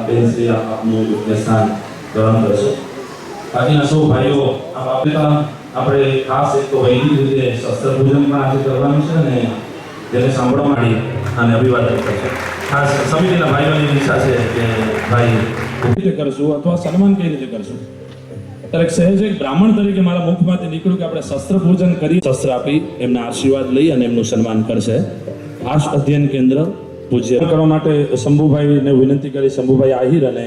બેનશ્રી આપનું વ્યસન ગ્રહણ કરશો બાકીના સૌ ભાઈઓ આપ આપેલા આપણે ખાસ એક તો વૈદિક રીતે શસ્ત્ર પણ આજે કરવાનું છે અને તેને સાંભળવા માંડી અને અભિવાદન કરશે ખાસ સમિતિના ભાઈઓની ઈચ્છા છે કે ભાઈ રીતે કરશું અથવા સન્માન કઈ રીતે કરશું ત્યારે સહેજ એક બ્રાહ્મણ તરીકે મારા મુખમાંથી નીકળ્યું કે આપણે શસ્ત્ર પૂજન કરી શસ્ત્ર આપી એમના આશીર્વાદ લઈ અને એમનું સન્માન કરશે આશ અધ્યયન કેન્દ્ર પૂજ્ય. કરવા માટે શંભુભાઈને વિનંતી કરી શંભુભાઈ આહિર અને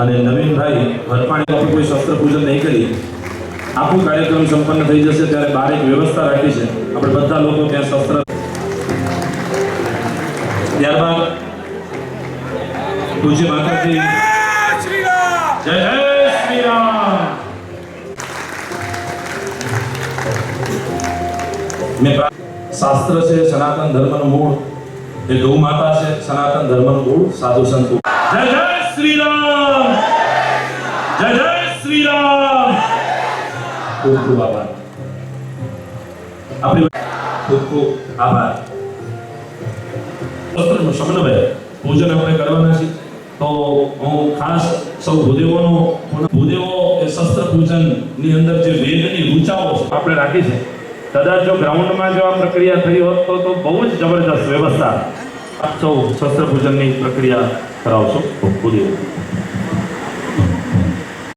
અને નવીનભાઈ આપણે કોઈ શસ્ત્ર પૂજન નહીં કરી. આખું કાર્યક્રમ સંપન્ન થઈ જશે ત્યારે બહાર એક વ્યવસ્થા રાખી છે. આપણે બધા લોકો ત્યાં શસ્ત્ર ત્યારબાદ પૂજ્ય માતાજી જય શ્રી રામ મેં શાસ્ત્ર છે સનાતન ધર્મનું મૂળ. એ ગૌ માતા છે સનાતન ધર્મનું મૂળ સાધુ સંતો. જય જય શ્રી રામ જય જય શ્રી રામ ખૂબ ખૂબ આભાર. આપણે ખૂબ ખૂબ આભાર. વસ્ત્રનું સમન્વય પૂજન આપણે કરવાના છે તો હું ખાસ સૌ ભૂદેવોનો ભૂદેવો એ શસ્ત્ર પૂજનની અંદર જે વેદની ઊંચાઓ આપણે રાખી છે. કદાચ જો ગ્રાઉન્ડમાં જો આ પ્રક્રિયા થઈ હોત તો તો બહુ જ જબરદસ્ત વ્યવસ્થા આપ સૌ શસ્ત્ર પ્રક્રિયા કરાવશો. ખૂબ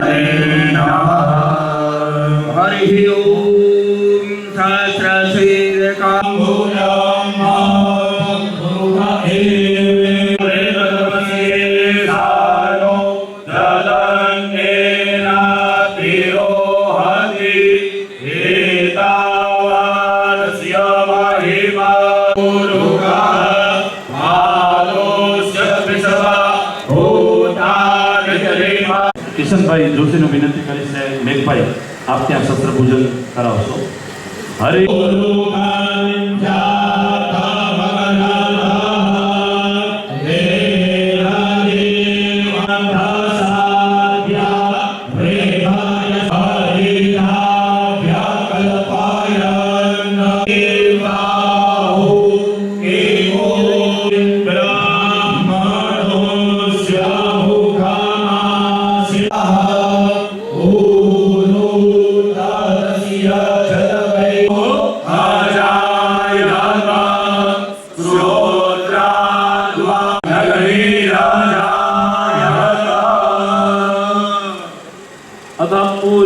हरिः કિશનભાઈ જોશીનું વિનંતી કરી છે મેઘભાઈ આપ ત્યાં શસ્ત્ર પૂજન કરાવશો હરે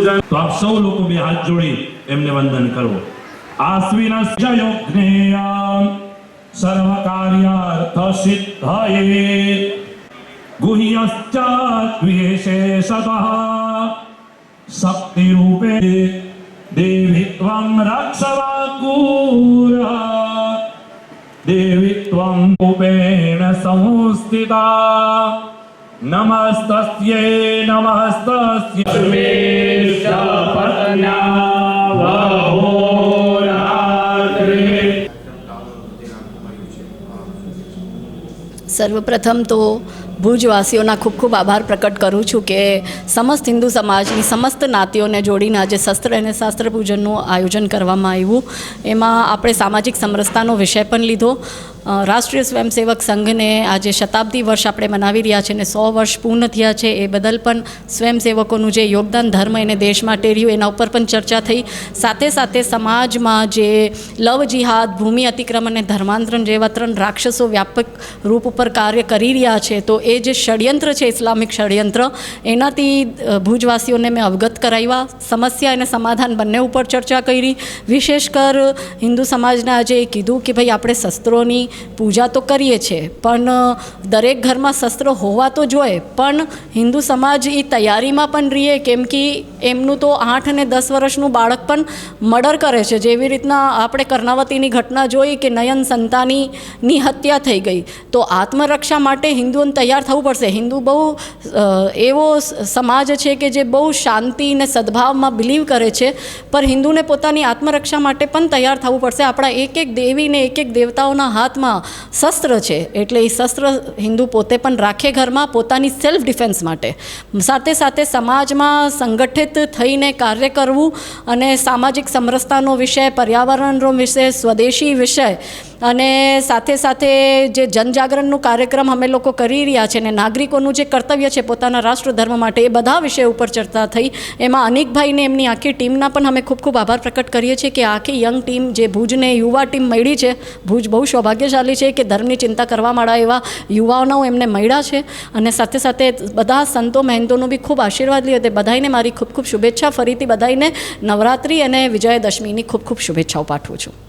પૂજન તો આપ સૌ લોકો બે હાથ જોડી એમને વંદન કરો. આશ્વિન જયોગ્નેય સર્વ કાર્યાર્થ સિદ્ધયે ગુહ્યશ્ચ વિશેષતઃ શક્તિ રૂપે દેવી ત્વં રક્ષવાકૂર દેવી ત્વં રૂપેણ સંસ્થિતા નમસ્તસ્યે નમસ્તસ્ય સર્વપ્રથમ તો ભુજવાસીઓના ખૂબ ખૂબ આભાર પ્રકટ કરું છું કે સમસ્ત હિન્દુ સમાજની સમસ્ત નાતીઓને જોડીને આજે શસ્ત્ર અને શાસ્ત્ર પૂજનનું આયોજન કરવામાં આવ્યું. એમાં આપણે સામાજિક સમરસતાનો વિષય પણ લીધો. રાષ્ટ્રીય સ્વયંસેવક સંઘને આજે શતાબ્દી વર્ષ આપણે મનાવી રહ્યા છે અને સો વર્ષ પૂર્ણ થયા છે. એ બદલ પણ સ્વયંસેવકોનું જે યોગદાન, ધર્મ એને દેશ માટે રહ્યું, એના ઉપર પણ ચર્ચા થઈ. સાથે સાથે સમાજમાં જે લવ જિહાદ, ભૂમિ અતિક્રમણ અને ધર્માંતરણ જેવા ત્રણ રાક્ષસો વ્યાપક રૂપ ઉપર કાર્ય કરી રહ્યા છે, તો એ જે ષડયંત્ર છે, ઇસ્લામિક ષડયંત્ર, એનાથી ભુજવાસીઓને મેં અવગત કરાવ્યા. સમસ્યા અને સમાધાન બંને ઉપર ચર્ચા કરી. વિશેષ કર, હિન્દુ સમાજના આજે એ કીધું કે ભાઈ, આપણે શસ્ત્રોની પૂજા તો કરીએ છીએ, પણ દરેક ઘરમાં શસ્ત્ર હોવા તો જોઈએ. પણ, હિન્દુ સમાજ એ તૈયારીમાં પણ રહીએ કેમ કે એમનું તો આઠ અને દસ વર્ષનું બાળક પણ મર્ડર કરે છે. જેવી રીતના આપણે કર્ણાવતીની ઘટના જોઈ કે નયન સંતાનીની હત્યા થઈ ગઈ. તો આત્મરક્ષા માટે હિન્દુઓને તૈયાર તૈયાર થવું પડશે. હિન્દુ બહુ એવો સમાજ છે કે જે બહુ શાંતિ અને સદભાવમાં બિલીવ કરે છે, પર હિન્દુને પોતાની આત્મરક્ષા માટે પણ તૈયાર થવું પડશે. આપણા એક એક દેવીને એક એક દેવતાઓના હાથમાં શસ્ત્ર છે. એટલે એ શસ્ત્ર હિન્દુ પોતે પણ રાખે ઘરમાં પોતાની સેલ્ફ ડિફેન્સ માટે. સાથે સાથે સમાજમાં સંગઠિત થઈને કાર્ય કરવું અને સામાજિક સમરસતાનો વિષય, પર્યાવરણનો વિષય, સ્વદેશી વિષય અને સાથે સાથે જે જનજાગરણનું કાર્યક્રમ અમે લોકો કરી રહ્યા છે અને નાગરિકોનું જે કર્તવ્ય છે પોતાના રાષ્ટ્ર ધર્મ માટે એ બધા વિષય ઉપર ચર્ચા થઈ. એમાં અનિકભાઈને એમની આખી ટીમના પણ અમે ખૂબ ખૂબ આભાર પ્રકટ કરીએ છીએ કે આખી યંગ ટીમ જે ભુજને યુવા ટીમ મળી છે, ભુજ બહુ સૌભાગ્યશાળી છે કે ધર્મની ચિંતા કરવાવાળા એવા યુવાઓનો એમને મળ્યા છે. અને સાથે સાથે બધા સંતો મહેંતોનો બી ખૂબ આશીર્વાદ લીધો તે બધાને મારી ખૂબ ખૂબ શુભેચ્છા. ફરીથી બધાને નવરાત્રિ અને વિજયાદશમીની ખૂબ ખૂબ શુભેચ્છાઓ પાઠવું છું.